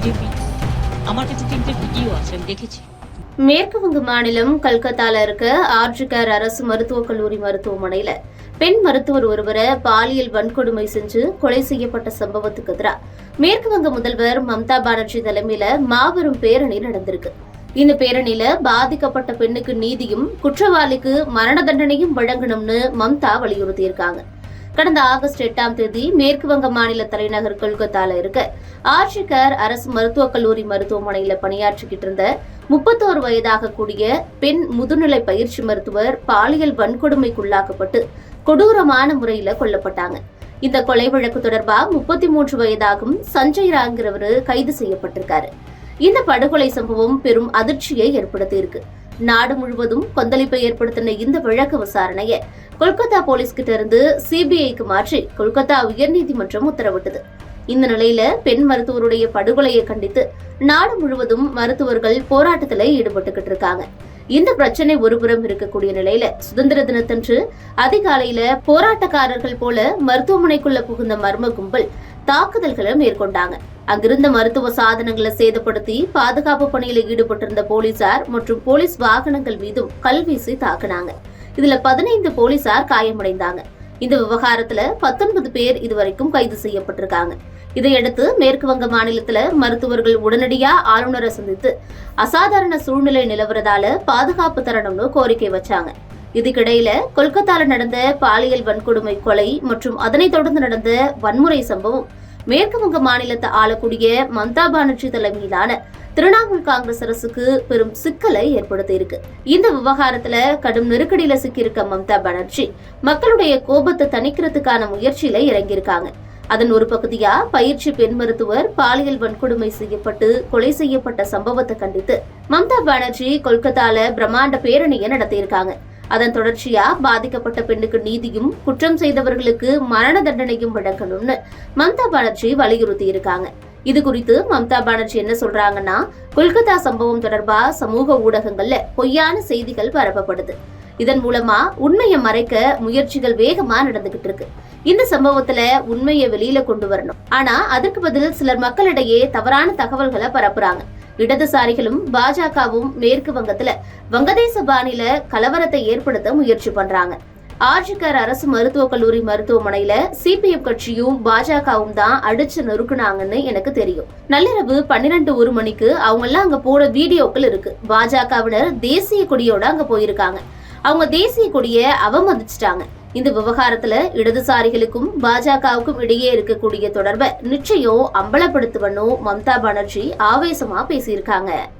আমি দেখেছি மேற்கு வங்க மாநிலம் கல்கத்தால இருக்க ஆர்ஜிகர் அரசு மருத்துவக் கல்லூரி மருத்துவமனையில பெண் மருத்துவர் ஒருவரை பாலியல் வன்கொடுமை செஞ்சு கொலை செய்யப்பட்ட சம்பவத்துக்கு எதிராக மேற்கு வங்க முதல்வர் மம்தா பானர்ஜி தலைமையில மாபெரும் பேரணி நடந்திருக்கு இந்த பேரணியில பாதிக்கப்பட்ட பெண்ணுக்கு நீதியும் குற்றவாளிக்கு மரண தண்டனையும் வழங்கணும்னு மம்தா வலியுறுத்தியிருக்காங்க கடந்த ஆகஸ்ட் எட்டாம் தேதி மேற்கு வங்க மாநில தலைநகர் கொல்கத்தால இருக்க. ஆர்ஷிகர் அரசு மருத்துவக் கல்லூரி மருத்துவமனையில பணியாற்றிக்கிட்டு இருந்த முப்பத்தோரு வயதாக கூடிய பெண் முதுநிலை பயிற்சி மருத்துவர் பாலியல் வன்கொடுமைக்குள்ளாக்கப்பட்டு கொடூரமான முறையில கொல்லப்பட்டாங்க. இந்த கொலை வழக்கு தொடர்பா முப்பத்தி மூன்று வயதாகும் சஞ்சய் ராங்கிறவரு கைது செய்யப்பட்டிருக்காரு. இந்த படுகொலை சம்பவம் பெரும் அதிர்ச்சியை ஏற்படுத்தியிருக்கு. நாடு முழுவதும் கொந்தளிப்பை ஏற்படுத்தின இந்த வழக்கு விசாரணையை கொல்கத்தா போலீஸ் கிட்ட இருந்து சிபிஐக்கு மாற்றி கொல்கத்தா உயர்நீதிமன்றம் உத்தரவிட்டது. இந்த நிலையில பெண் மருத்துவருடைய படுகொலையை கண்டித்து நாடு முழுவதும் மருத்துவர்கள் போராட்டத்துல ஈடுபட்டுக்கிட்டு இருக்காங்க. இந்த பிரச்சனை ஒருபுறம் இருக்கக்கூடிய நிலையில சுதந்திர தினத்தன்று அதிகாலையில போராட்டக்காரர்கள் போல மருத்துவமனைக்குள்ள புகுந்த மர்ம கும்பல் தாக்குதல்களை மேற்கொண்டாங்க. அங்கிருந்த மருத்துவ சாதனங்களை சேதப்படுத்தி பாதுகாப்பு பணியில் ஈடுபட்டிருந்த போலீசார் மற்றும் போலீஸ் வாகனங்கள் மீதும் கல்வீசி தாக்குனாங்க. இதுல பதினைந்து போலீசார் காயமடைந்தாங்க. இந்த விவகாரத்துல பத்தொன்பது பேர் இதுவரைக்கும் கைது செய்யப்பட்டிருக்காங்க. இதையடுத்து மேற்கு வங்க மாநிலத்துல மருத்துவர்கள் உடனடியா ஆளுநரை சந்தித்து அசாதாரண சூழ்நிலை நிலவுறதால பாதுகாப்பு தரணும்னு கோரிக்கை வச்சாங்க. இதுக்கிடையில கொல்கத்தால நடந்த பாலியல் வன்கொடுமை கொலை மற்றும் அதனைத் தொடர்ந்து நடந்த வன்முறை சம்பவம் மேற்கு வங்க மாநிலத்தை ஆளக்கூடிய மம்தா பானர்ஜி தலைமையிலான திரிணாமுல் காங்கிரஸ் அரசுக்கு பெரும் சிக்கலை ஏற்படுத்தி இருக்கு இந்த விவகாரத்துல கடும் நெருக்கடியில சிக்கியிருக்க மம்தா பானர்ஜி மக்களுடைய கோபத்தை தணிக்கிறதுக்கான முயற்சியில இறங்கியிருக்காங்க. அதன் ஒரு பகுதியா பயிற்சி பெண் மருத்துவர் பாலியல் வன்கொடுமை செய்யப்பட்டு கொலை செய்யப்பட்ட சம்பவத்தை கண்டித்து மம்தா பானர்ஜி கொல்கத்தால பிரம்மாண்ட பேரணியை நடத்தியிருக்காங்க. அதன் தொடர்ச்சியா பாதிக்கப்பட்ட பெண்ணுக்கு நீதியும் குற்றம் செய்தவர்களுக்கு மரண தண்டனையும் வழங்கணும்னு மம்தா பானர்ஜி வலியுறுத்தி இருக்காங்க இது குறித்து மம்தா பானர்ஜி என்ன சொல்றாங்கன்னா கொல்கத்தா சம்பவம் தொடர்பா சமூக ஊடகங்கள்ல பொய்யான செய்திகள் பரப்பப்படுது. இதன் மூலமா உண்மையை மறைக்க முயற்சிகள் வேகமா நடந்துகிட்டு இருக்கு. இந்த சம்பவத்துல உண்மையை வெளியில கொண்டு வரணும். ஆனா அதற்கு பதில் சிலர் மக்களிடையே தவறான தகவல்களை பரப்புறாங்க. இடதுசாரிகளும் பாஜகவும் மேற்கு வங்கத்துல வங்கதேச பாணியில கலவரத்தை ஏற்படுத்த முயற்சி பண்றாங்க. ஆர்ஜிகர் அரசு மருத்துவக் கல்லூரி மருத்துவமனையில சிபிஎம் கட்சியும் பாஜகவும் தான் அடிச்சு நொறுக்குனாங்கன்னு எனக்கு தெரியும். நள்ளிரவு பன்னிரண்டு ஒரு மணிக்கு அவங்க எல்லாம் அங்க போன வீடியோக்கள் இருக்கு. பாஜகவினர் தேசிய கொடியோட அங்க போயிருக்காங்க. அவங்க தேசிய கொடியை அவமதிச்சிட்டாங்க. இந்த விவகாரத்துல இடதுசாரிகளுக்கும் பாஜகவுக்கும் இடையே இருக்கக்கூடிய தொடர்பை நிச்சயம் அம்பலப்படுத்துவனும் மம்தா பானர்ஜி ஆவேசமா பேசியிருக்காங்க.